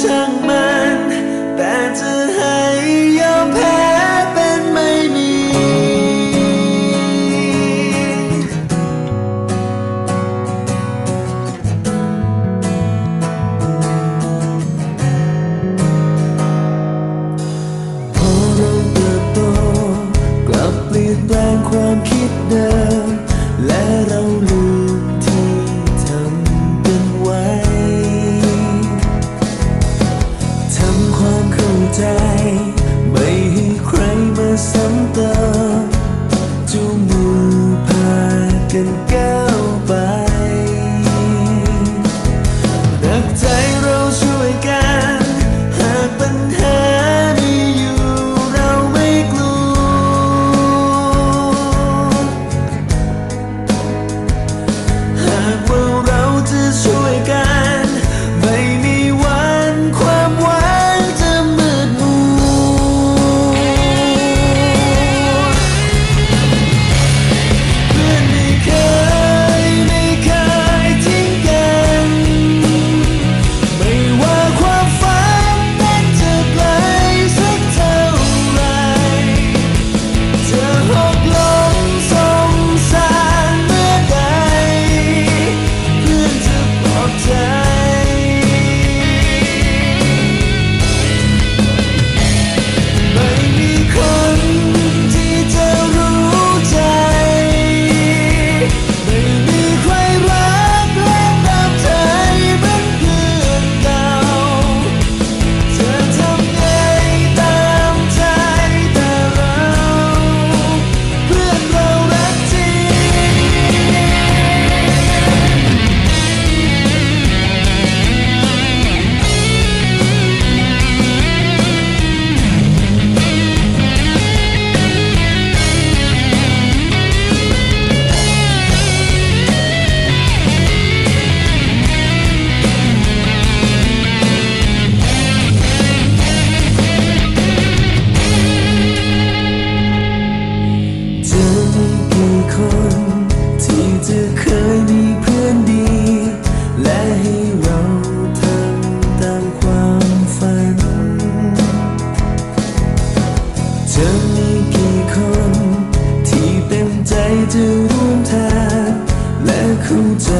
ช่างมัน แต่จะให้ยอมแพ้เป็นไม่มี พอเราเติบโตกลับเปลี่ยนแปลงความคิดเดิมและ ใจ ไม่ให้ใครมาซ้ำเติมจูมือพากันก้าว จะร่วมทางและเข้าใจ